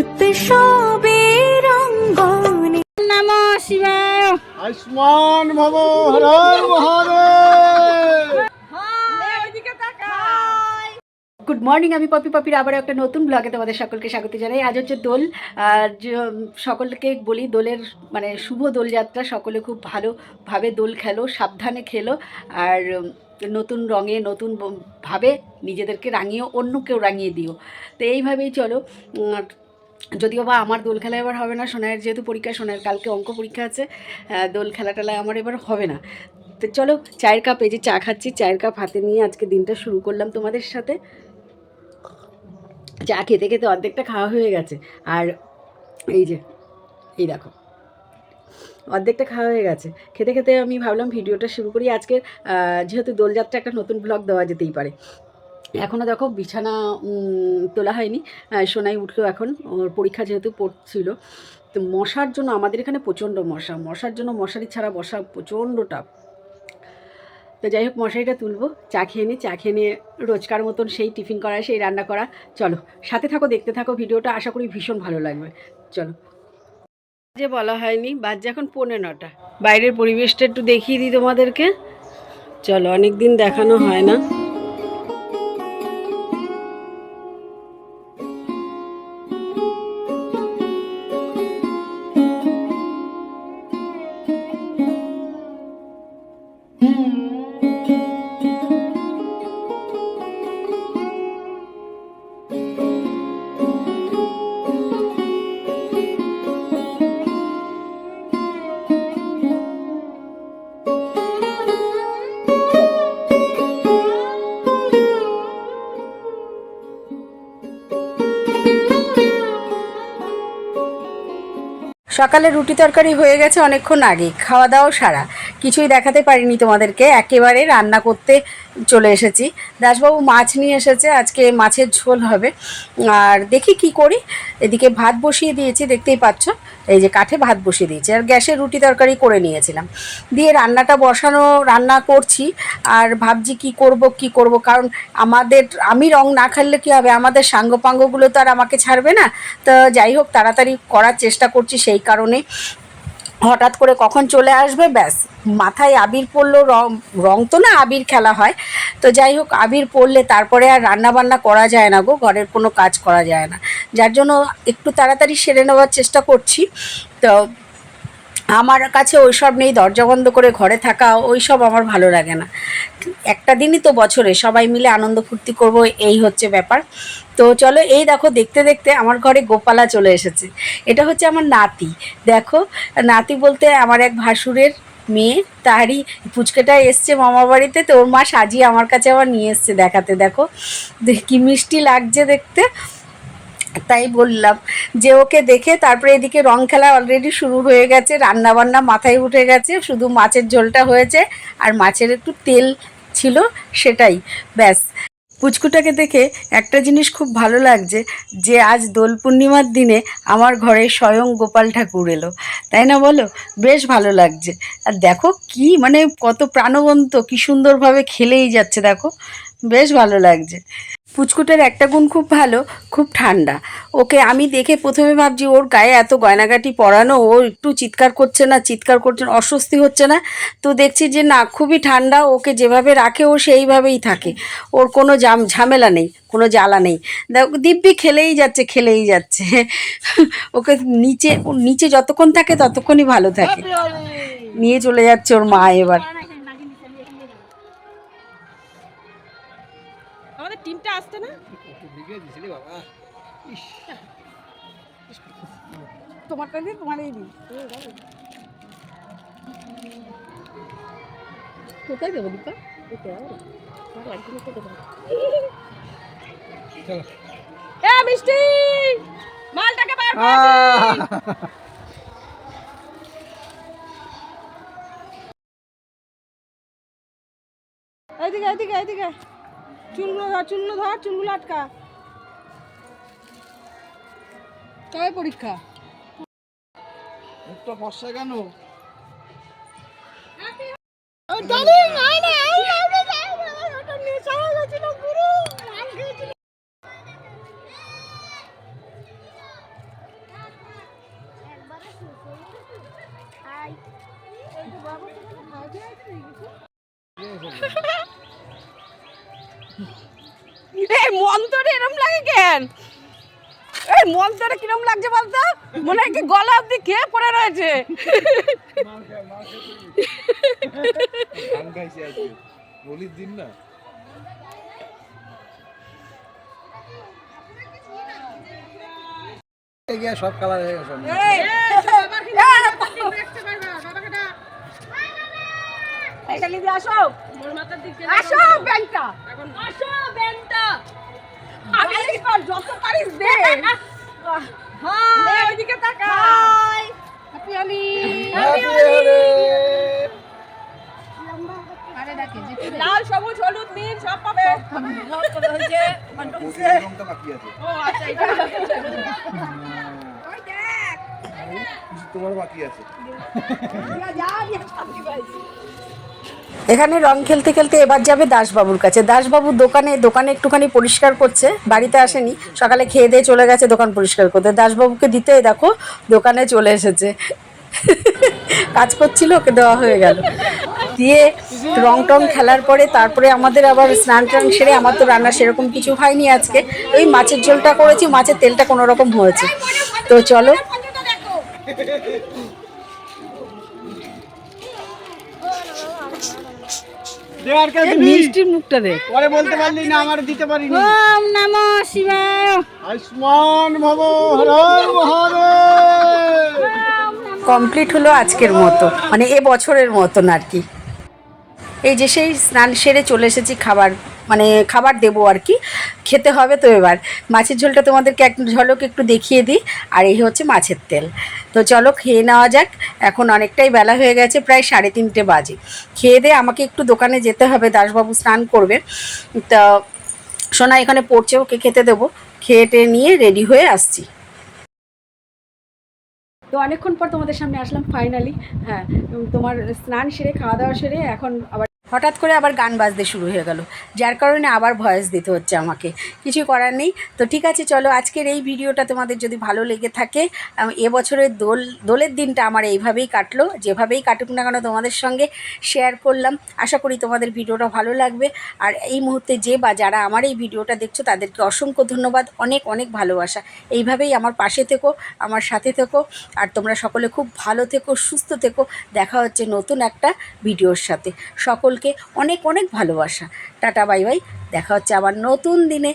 উৎসবের অঙ্গনে নম শিবায়। আয়ুষ্মান ভব হর মহাদেব। গুড মর্নিং আমি পপি পপির আবার একটা নতুন ব্লগে তোমাদের সকলকে স্বাগত জানাই। আজ হচ্ছে দোল আর সকলকে বলি দোলের মানে শুভ দোলযাত্রা সকলে খুব ভালোভাবে দোল খেলো সাবধানে খেলো আর নতুন রঙে নতুন ভাবে নিজেদেরকে রাঙিয়েও অন্য কেউ রাঙিয়ে দিও। তো এইভাবেই চলো যদিও বা আমার দোল খেলা এবার হবে না সোনায়ের যেহেতু পরীক্ষা সোনায়ের কালকে অঙ্ক পরীক্ষা আছে দোল খেলা টেলা আমার এবার হবে না। তো চলো, চায়ের কাপ, এই যে চা খাচ্ছি, চায়ের কাপ হাতে নিয়ে আজকে দিনটা শুরু করলাম তোমাদের সাথে। চা খেতে খেতে অর্ধেকটা খাওয়া হয়ে গেছে, আর এই যে, এই দেখো, অর্ধেকটা খাওয়া হয়ে গেছে। খেতে খেতে আমি ভাবলাম ভিডিওটা শুরু করি। আজকে যেহেতু দোলযাত্রা একটা নতুন ব্লগ দেওয়া যেতেই পারে। এখনও দেখো বিছানা তোলা হয়নি। সোনাই উঠল এখন। ওর পরীক্ষা যেহেতু পড়ছিল। তো মশার জন্য আমাদের এখানে প্রচণ্ড মশা। মশার জন্য মশারি ছাড়া বসা প্রচণ্ড টাপ তো যাই হোক, মশারিটা তুলবো। চা খেয়ে নিই চা খেয়ে নিয়ে রোজকার মতন সেই টিফিন করা, সেই রান্না করা। চলো, সাথে থাকো, দেখতে থাকো ভিডিওটা। আশা করি ভীষণ ভালো লাগবে। চলো। যে বলা হয়নি। বাজে এখন পৌনে নটা। বাইরের পরিবেশটা একটু দেখিয়ে দিই তোমাদেরকে। চলো অনেক দিন দেখানো হয় না। সকালে রুটি তরকারি হয়ে গেছে অনেকক্ষণ আগে খাওয়া দাওয়াও সারা। কিছুই দেখাতে পারিনি তোমাদেরকে, একেবারে রান্না করতে চলে এসেছি। দাসবাবু মাছ নিয়ে এসেছে, আজকে মাছের ঝোল হবে। আর দেখি কি করি, এদিকে ভাত বসিয়ে দিয়েছি, দেখতেই পাচ্ছ, এই যে কাঠে ভাত বসিয়ে দিয়েছি। আর গ্যাসে রুটি তরকারি করে নিয়েছিলাম। দিয়ে রান্নাটা বসানো, রান্না করছি, আর ভাবছি কি করব কি করব, কারণ আমাদের, আমি রং না খেললে কী হবে? আমাদের সাঙ্গপাঙ্গগুলো তো আর আমাকে ছাড়বে না। তো যাই হোক, তাড়াতাড়ি করার চেষ্টা করছি সেই কারণে। হঠাৎ করে কখন চলে আসবে? ব্যাস, মাথায় আবির পড়ল রং রং তো না আবির খেলা হয়। তো যাই হোক, আবির পড়লে তারপরে আর রান্না বান্না করা যায় না গো, ঘরের কোনো কাজ করা যায় না। যার জন্য একটু তাড়াতাড়ি সেরে নেওয়ার চেষ্টা করছি। তো আমার কাছে ওইসব নেই, দরজা বন্ধ করে ঘরে থাকা, ওইসব আমার ভালো লাগে না। একটা দিনই তো বছরে সবাই মিলে আনন্দ ফুর্তি করব, এই হচ্ছে ব্যাপার। তো চলো, এই দেখো, দেখতে দেখতে আমার ঘরে গোপালা চলে এসেছে। এটা হচ্ছে আমার নাতি। দেখো, নাতি বলতে আমার এক ভাসুরের মেয়ে, তারই পুচকেটা এসছে মামা বাড়িতে, তো ওর মা সাজিয়ে আমার কাছে আবার নিয়ে এসছে দেখাতে, দেখো। দেখ কি মিষ্টি লাগছে দেখতে। তাই বললাম যে ওকে দেখে তারপরে এদিকে রং খেলা অলরেডি শুরু হয়ে গেছে রান্না বান্না মাথায় উঠে গেছে, শুধু মাছের ঝোলটা হয়েছে আর মাছের একটু তেল ছিল সেটাই, ব্যাস। পুচকুটাকে দেখে একটা জিনিস খুব ভালো লাগছে যে আজ দোল পূর্ণিমার দিনে আমার ঘরে স্বয়ং গোপাল ঠাকুর এলো, তাই না বলো? বেশ ভালো লাগছে। আর দেখো কি মানে কত প্রাণবন্ত, কি সুন্দরভাবে খেলেই যাচ্ছে, দেখো। বেশ ভালো লাগছে। পুচকুটের একটা গুণ খুব ভালো, খুব ঠান্ডা। ওকে আমি দেখে প্রথমে ভাবছি ওর গায়ে এত গয়নাগাটি পরানো, ও একটু চিৎকার করছে না, চিৎকার করছে না, অস্বস্তি হচ্ছে না। তো দেখছি যে না, খুবই ঠান্ডা, ওকে যেভাবে রাখে ও সেইভাবেই থাকে। ওর কোনো জাম, ঝামেলা নেই, কোনো জ্বালা নেই। দেখো, দিব্যি খেলেই যাচ্ছে খেলেই যাচ্ছে। ওকে নিচে নিচে যতক্ষণ থাকে ততক্ষণই ভালো থাকে। নিয়ে চলে যাচ্ছে ওর মা এবার। আসতে না? তোমারটা দিয়ে তোমার এই দিই কোথায় দেবো দীপা এ মিষ্টি! মালটাকে বার কর। এইদিকে এইদিকে এইদিকে। চুলগুলো ধর চুলগুলো ধর চুলগুলো আটকা। কবে পরীক্ষা। একটা বর্ষা কেন? কেন এই মন্তরে কিরম লাগছে বলতো মনে হয় কি গলা অব্দি কে পড়ে রয়েছে সব কালার হয়ে গেছে আসো আসো ব্যাংকটা আসো ব্যাংকটা আমি যত পারিস দে। হাই। ওইদিকে তাকা। হাই। হ্যাপি হোলি লাল সবুজ হলুদ নীল সব পাবে। রংটা বাকি আছে। আচ্ছা এটা তোমার বাকি আছে। এখানে রং খেলতে খেলতে এবার যাবে দাসবাবুর কাছে। দাসবাবু দোকানে দোকানে একটুখানি পরিষ্কার করছে, বাড়িতে আসেনি, সকালে খেয়ে দিয়ে চলে গেছে দোকান পরিষ্কার করতে। দাসবাবুকে দিতে দেখো, দোকানে চলে এসেছে। কাজ করছিল, ওকে দেওয়া হয়ে গেল। দিয়ে রং টং খেলার পরে তারপরে আমাদের আবার স্নান টান সেরে, আমার তো রান্না সেরকম কিছু হয়নি আজকে। ওই মাছের ঝোলটা করেছি, মাছের তেলটা কোনো রকম হয়েছে। তো চলো। মিষ্টির মুখটা দে। পরে বলতে পারলি না আমার দিতে পারিনি। ওম নমঃ শিবায়। আয়ুষ্মান ভব হর হর মহাদেব। কমপ্লিট হলো আজকের মতো মানে এ বছরের মতন আর কি। এই যে সেই স্নান সেরে চলে এসেছি খাবার মানে খাবার দেবো আর কি। খেতে হবে তো এবার। মাছের ঝোলটা তোমাদেরকে এক ঝলক একটু দেখিয়ে দিই, আর এই হচ্ছে মাছের তেল। তো চলো খেয়ে নেওয়া যাক। এখন অনেকটাই বেলা হয়ে গেছে, প্রায় সাড়ে তিনটে বাজে। খেয়ে দিয়ে আমাকে একটু দোকানে যেতে হবে, দাসবাবু স্নান করবে। তা সোনা এখানে পড়ছে, ওকে খেতে দেবো। খেয়ে টেয়ে নিয়ে রেডি হয়ে আসছি। তো অনেকক্ষণ পর তোমাদের সামনে আসলাম ফাইনালি হ্যাঁ তোমার স্নান সেরে, খাওয়া দাওয়া সেরে, এখন আবার হঠাৎ করে আবার গান বাজতে শুরু হয়ে গেল, যার কারণে আবার ভয়েস দিতে হচ্ছে আমাকে। কিছু করার নেই। তো ঠিক আছে, চলো আজকের এই ভিডিওটা তোমাদের যদি ভালো লেগে থাকে এবছরের দোল, দোলের দিনটা আমার এইভাবেই কাটলো। যেভাবেই কাটুক না কেন তোমাদের সঙ্গে শেয়ার করলাম। আশা করি তোমাদের ভিডিওটা ভালো লাগবে। আর এই মুহূর্তে যে বা যারা আমার এই ভিডিওটা দেখছ, তাদেরকে অসংখ্য ধন্যবাদ। অনেক অনেক ভালোবাসা। এইভাবেই আমার পাশে থেকো, আমার সাথে থেকো। আর তোমরা সকলে খুব ভালো থেকো, সুস্থ থেকো। দেখা হচ্ছে নতুন একটা ভিডিওর সাথে। সকলকে অনেক অনেক ভালোবাসা। Tata bye bye. দেখা হচ্ছে আবার নতুন দিনে।